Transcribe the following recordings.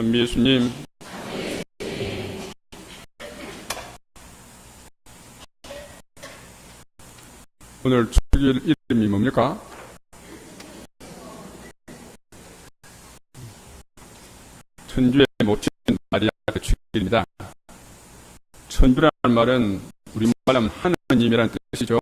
참 예수님 오늘 주일 이름이 뭡니까? 천주의 모친 마리아의 주일입니다. 천주라는 말은 우리말하면 하느님이라는 뜻이죠.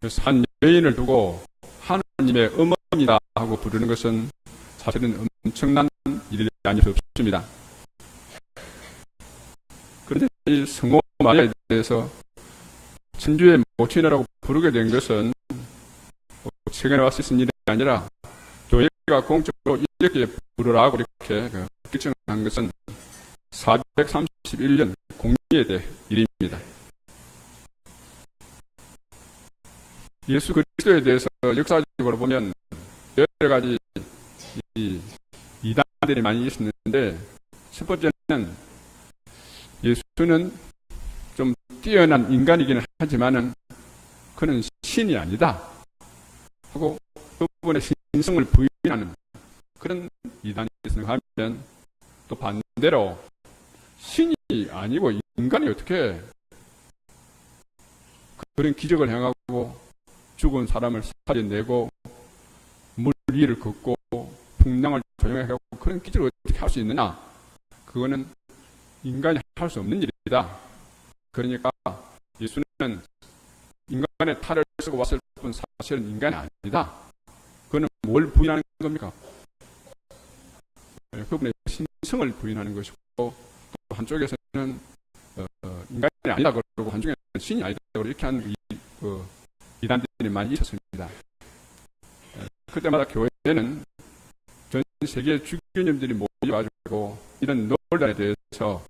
그래서 한 여인을 두고 하느님의 어머니다 하고 부르는 것은 사실은 엄청난 일이 아닐 수 없습니다. 그런데 이 성모 마리아에 대해서 천주의 모친이라고 부르게 된 것은 최근에 왔을 수 있는 일이 아니라 교회가 공적으로 이렇게 부르라고 이렇게 그 결정한 것은 431년 공리에 일입니다. 예수 그리스도에 대해서 역사적으로 보면 여러 가지 이 이단들이 많이 있었는데 첫 번째는 예수는 좀 뛰어난 인간이기는 하지만은 그는 신이 아니다. 하고 그분의 신성을 부인하는 그런 이단이 있으면 또 반대로 신이 아니고 인간이 어떻게 그런 기적을 행하고 죽은 사람을 살려내고 물 위를 걷고 조용하게 하고 그런 기적을 어떻게 할 수 있느냐. 그거는 인간이 할 수 없는 일이다. 그러니까 예수는 인간의 탈을 쓰고 왔을 뿐 사실은 인간이 아니다. 그거는 뭘 부인하는 겁니까? 그분의 신성을 부인하는 것이고 또 한쪽에서는 어, 인간이 아니다 그러고 한쪽에는 신이 아니다 그러고 이렇게 하는 이, 그, 이단들이 많이 있었습니다. 그때마다 교회는 전 세계 주교님들이 모여가지고 이런 논란에 대해서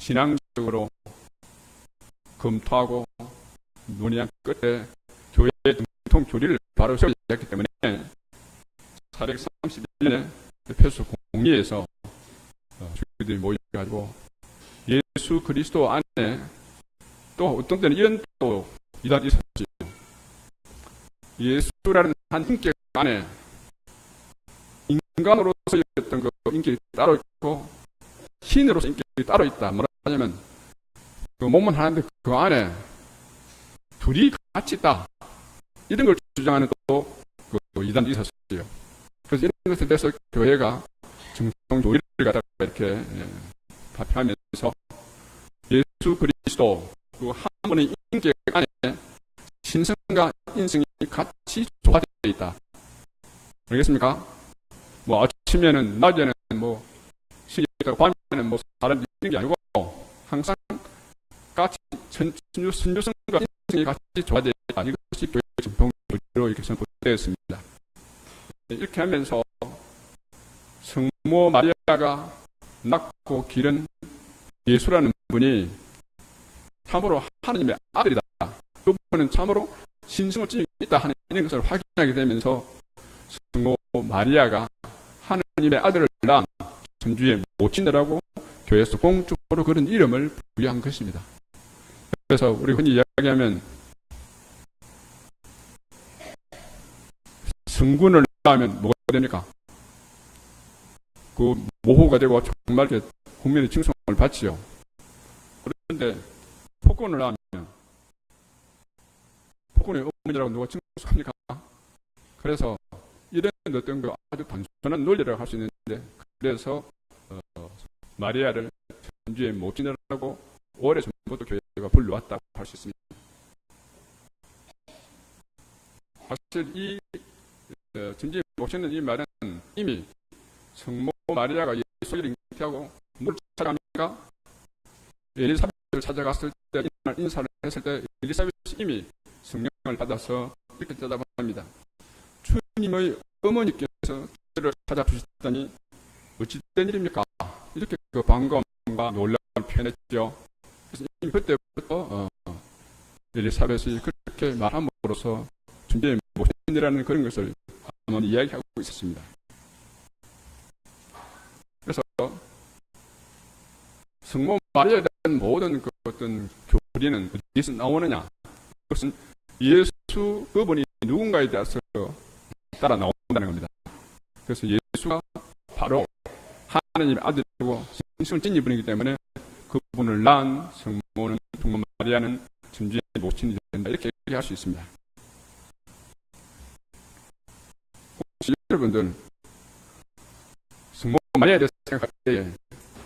신앙적으로 검토하고 논의한 끝에 교회의 정통 교리를 바로 세우기 때문에 431년에 에페소 공리에서 주교들이 모여가지고 예수 그리스도 안에 또 어떤 때는 이런 또 이단이 있었지. 예수라는 한 인격 안에 인간으로서였던 그 인격이 따로 있고 신으로서 인격이 따로 있다. 뭐라냐면 그 몸은 하나인데 그 안에 둘이 같이 있다. 이런 걸 주장하는 또그 이단이 있었어요. 그래서 이런 것에 대해서 교회가 정통 조리를 갖다가 이렇게 예, 발표하면서 예수 그리스도 그 한 분의 인격 안에 신성과 인성이 같이 조화되어 있다. 알겠습니까? 뭐 아침에는 낮에는 뭐 있고 밤에는 뭐 다른 이런 게 아니고 항상 같이 선주, 선주성과 인성이 같이 조화되어 있다. 이것이 교회 조리로 이렇게 선포되었습니다. 이렇게 하면서 성모 마리아가 낳고 기른 예수라는 분이 참으로 하나님의 아들이다. 그분은 참으로 신성을 지니고 있다 하는 것을 확인하게 되면서 성모 마리아가 하나님의 아들을 낳은 전주의 모친이라고 교회에서 공적으로 그런 이름을 부여한 것입니다. 그래서 우리 흔히 이야기하면 성군을 낳으면 뭐가 됩니까? 그 모호가 되고 정말 국민의 칭송을 받지요. 그런데 폭군을 하면 폭군의 어머니라고 누가 칭송합니까? 그래서 어떤 그 아주 단순한 논리라고 할 수 있는데 그래서 어, 마리아를 전주의 모친이라고 오래 전부터 교회가 불러왔다고 할 수 있습니다. 사실 이 어, 전주의 모친은 이 말은 이미 성모 마리아가 예수를 잉태하고 뭘 찾아갑니까? 엘리사벳을 찾아갔을 때 인사를 했을 때 엘리사벳이 이미 성령을 받아서 이렇게 대답합니다. 주님의 어머니께서 저를 찾아주셨다니 어찌된 일입니까? 이렇게 그 반감과 놀라움을 표현했죠. 그래서 이미 그때부터 어, 엘리사벳이 그렇게 말함으로써 준비의 모신이라는 그런 것을 한번 이야기하고 있었습니다. 그래서 성모 마리아에 대한 모든 그 어떤 교리는 어디서 나오느냐? 그것은 예수 그분이 누군가에 대해서 따라 나온다는 겁니다. 그래서 예수가 바로 하나님의 아들이고 신성을 찐 이 분이기 때문에 그분을 낳은 성모는 성모 마리아는 천주의 모친이 된다 이렇게 얘기할 수 있습니다. 혹시 여러분들 성모 마리아에 대해서 생각할 때에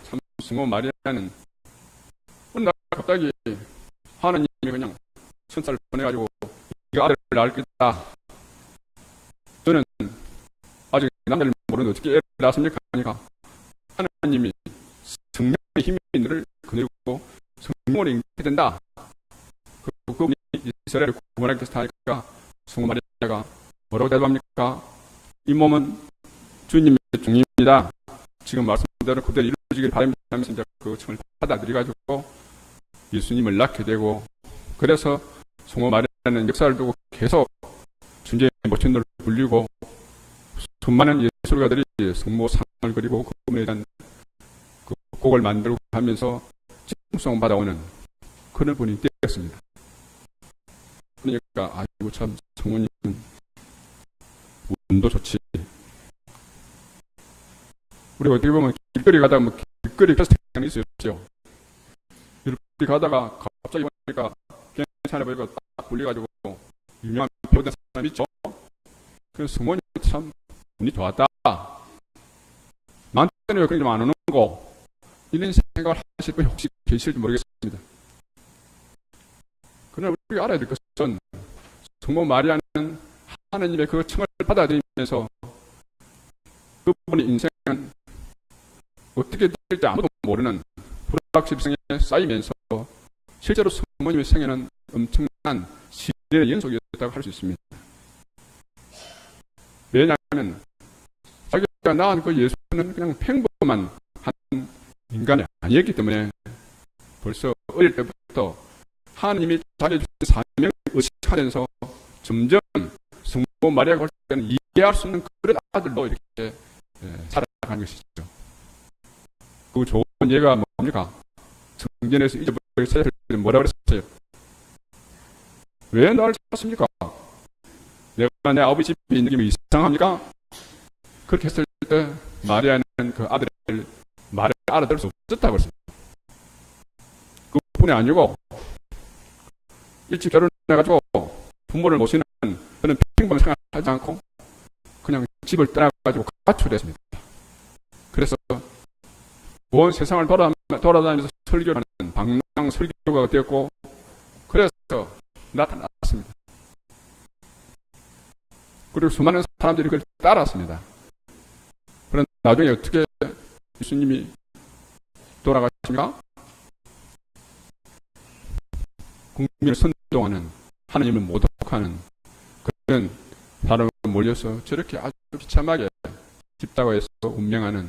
참 성모 마리아는 어느 날 갑자기 하나님이 그냥 천사를 보내가지고 이가 아들을 낳을 거다. 저는 아직 남자를 모르는데 어떻게 애를 낳습니까? 하니까 하나님이 성령의 힘이 너를 그늘고 성령을 인게 된다. 그, 그분이 이스라엘을 구원하겠다 하니까 성모 마리아가 뭐라고 대답합니까? 이 몸은 주님의 종입니다. 지금 말씀대로 그대로 이루어지길 바랍니다 하면서 이제 그 청을 받아들여가지고 예수님을 낳게 되고 그래서 성모 마리아는 역사를 두고 계속 존재의 모친들을 불리고 수많은 예술가들이 성모상을 그리고 그분에 대한 그 곡을 만들고 하면서 칭송 받아오는 그런 분이 되었습니다. 그러니까 아이고 참 성모님은 운도 좋지. 우리 어떻게 보면 길거리 가다가 뭐 길거리 패스트가 있어요. 길거리 가다가 갑자기 보니까 괜찮아 보이고 딱 불려가지고 유명한 배우된 사람 있죠. 그래서 성모님 참 운이 좋았다. 나한테는 왜 그런 일안 오는 거? 이런 생각을 하실 분 혹시 계실지 모르겠습니다. 그러나 우리가 알아야 될 것은 성모 마리아는 하나님의 그 청을 받아들이면서 그분의 인생은 어떻게 될지 아무도 모르는 불확실성에 쌓이면서 실제로 성모님의 생애는 엄청난 시련의 연속이었다고 할 수 있습니다. 왜냐하면 자기가 낳은 그 예수는 그냥 평범한 한 인간이 아니었기 때문에 벌써 어릴 때부터 하나님이 자기의 주신 사명을 의식하면서 점점 성모 마리아가 볼 때는 이해할 수 있는 그런 아들로 이렇게 살아가는 것이죠. 그 좋은 예가 뭡니까? 성전에서 잊어버리고 찾았을 때 뭐라 그랬어요? 왜 나를 찾았습니까? 내 아버지 집에 있는 게 이상합니까? 그렇게 했을 때 마리아는 그 아들을 말을 알아들을 수 없었다고 했습니다. 그뿐이 아니고 일찍 결혼해가지고 부모를 모시는 그런 평범 생활하지 않고 그냥 집을 떠나가지고 가출했습니다. 그래서 온 세상을 돌아, 돌아다니면서 설교하는 방랑 설교가 되었고 그래서 나타났습니다. 그리고 수많은 사람들이 그걸 따랐습니다. 그런 나중에 어떻게 예수님이 돌아가십니까? 국민을 선동하는 하나님을 모독하는 그런 사람을 몰려서 저렇게 아주 비참하게 십자가에서 운명하는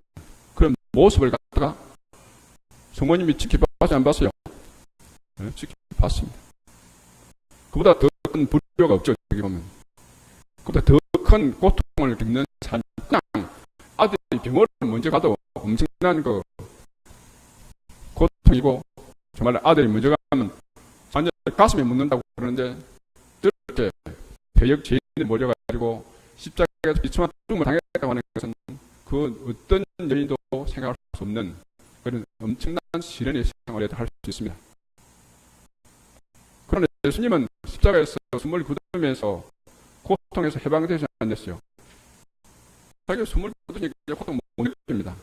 그런 모습을 갖다가 성모님이 지켜봤지 안 봤어요? 네, 지켜봤습니다. 그보다 더 큰 불효가 없죠, 여기 보면. 그보다 더 큰 고통을 겪는 사람, 그냥 아들이 병원을 먼저 가도 엄청난 그 고통이고, 정말 아들이 먼저 가면 완전 가슴에 묻는다고 그러는데, 저렇게 배역 죄인을 몰려가지고 십자가에서 비참한 죽음을 당했다고 하는 것은 그 어떤 여인도 생각할 수 없는 그런 엄청난 시련의 생활이라고 할수 있습니다. 그런데 예수님은 십자가에서 숨을 굳으면서 고 통에서 해방되지 않았어요. 자기가 숨을 굳으니까 고통 못 느낍니다.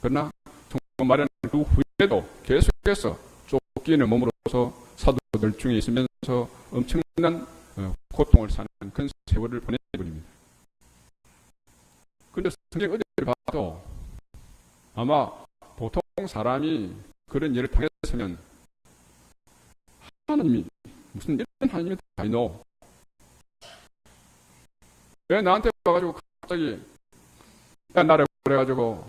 그러나 정말 말하는 그 후에도 계속해서 쫓기는 몸으로서 사도들 중에 있으면서 엄청난 어, 고통을 사는 큰 세월을 보내버립니다. 근데 성경 어디를 봐도 아마 보통 사람이 그런 일을 당했으면 하나님이 무슨 이런 하나님이 다 있노? 왜 나한테 와가지고 갑자기 야 나를 그래가지고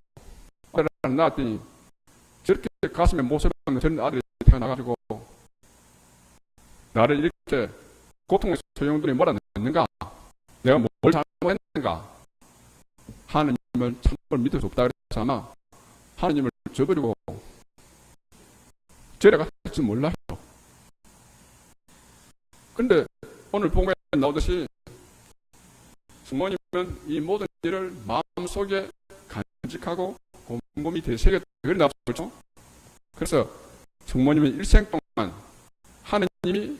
아들을 낳았더니 저렇게 가슴에 못을 박는 저런 아들이 태어나가지고 나를 이렇게 고통의 소용돌이 몰아넣는가? 내가 뭘 잘못했는가? 하나님을 참을 믿을 수 없다 그래서 아마 하나님을 저버리고 죄를 갔을지 몰라요. 근데 오늘 본문에 나오듯이 부모님은 이 모든 일을 마음속에 간직하고 곰곰이 되새겼다. 그런 나 그렇죠? 그래서 성모님은 일생 동안 하느님이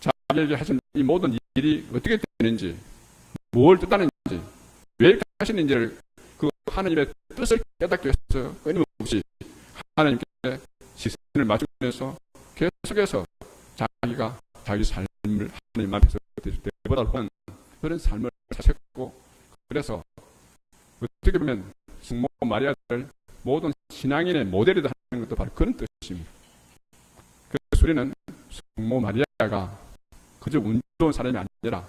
자기에게 하신 이 모든 일이 어떻게 되는지, 뭘 뜻하는지, 왜 하시는지를 그 하느님의 뜻을 깨닫기 위해서 끊임없이 하나님께 시선을 맞추면서 계속해서 자기가 자기 삶을 하나님 앞에서 내보다는 그런 삶을 사셨고 그래서 어떻게 보면 성모 마리아를 모든 신앙인의 모델이다 하는 것도 바로 그런 뜻입니다. 그래서 우리는 성모 마리아가 그저 운 좋은 사람이 아니라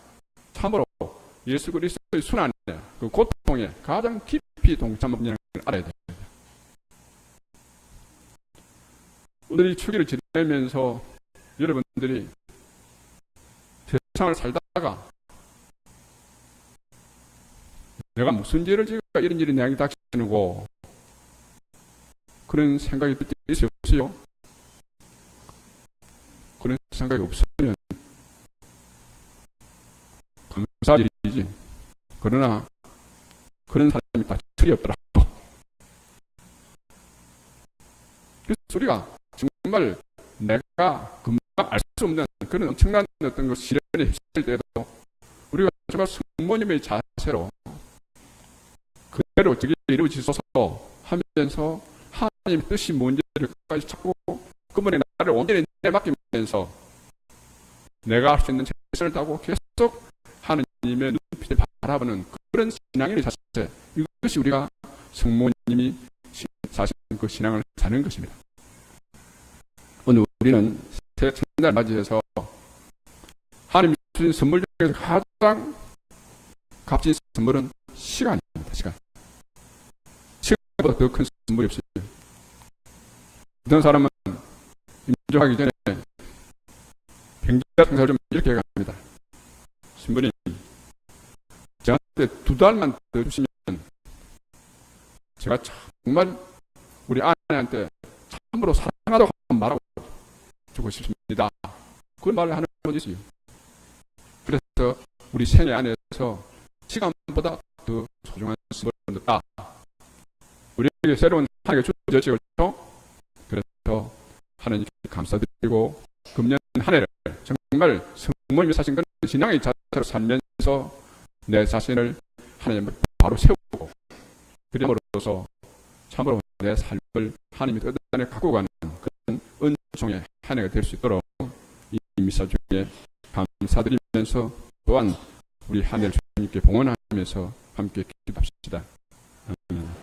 참으로 예수 그리스도의 순환에 그 고통에 가장 깊이 동참하는 걸 알아야 됩니다. 오늘 이 추기를 지내면서 여러분들이 세상을 살다가 내가 무슨 죄를 지을까 이런 일이 내게 닥치는고 그런 생각이 들 때 있어요? 없어요? 그런 생각이 없으면 감사할 일이지 그러나 그런 사람이 다 틀이 없더라고 그래서 우리가 정말 내가 금방 알 수 없는 그런 엄청난 어떤 그 시련이 있을 때도 우리가 정말 성모님의 자세로 그대로 저게 이루어지소서 하면서 하나님 뜻이 뭔지를 끝까지 찾고 그분의 나를 온전히 내맡기면서 내가 할 수 있는 최선을 다하고 계속 하느님의 눈빛을 바라보는 그런 신앙의 자세 이것이 우리가 성모님이 사실 그 신앙을 사는 것입니다. 오늘 우리는 새 첫날 맞이해서 하나님 주신 선물 중에서 가장 값진 선물은 시간입니다. 시간. 시간보다 더 큰 선물이 없어요. 어떤 사람은 임종하기 전에 병자 상사를 좀 이렇게 갑니다. 신부님, 저한테 두 달만 더 주시면 제가 정말 우리 아내한테 참으로 사랑하다고 말하고 주고 싶습니다. 그런 말을 하는 분이 있어요. 그래서 우리 생애 안에서 시간보다 더 소중한 선물을 얻다. 우리에게 새로운 한 해가 주어졌죠. 그렇죠? 그래서 하나님께 감사드리고 금년 한 해를 정말 성모님이 사신 그런 신앙의 자세로 살면서 내 자신을 하나님을 바로 세우고 그럼으로써 참으로 내 삶을 하나님의 뜻 안에 갖고 가는 그런 은총의 한 해가 될 수 있도록 이 미사 중에 감사드리면서 또한 우리 한 해를 주님께 봉헌하면서 함께 기도합시다. 아멘.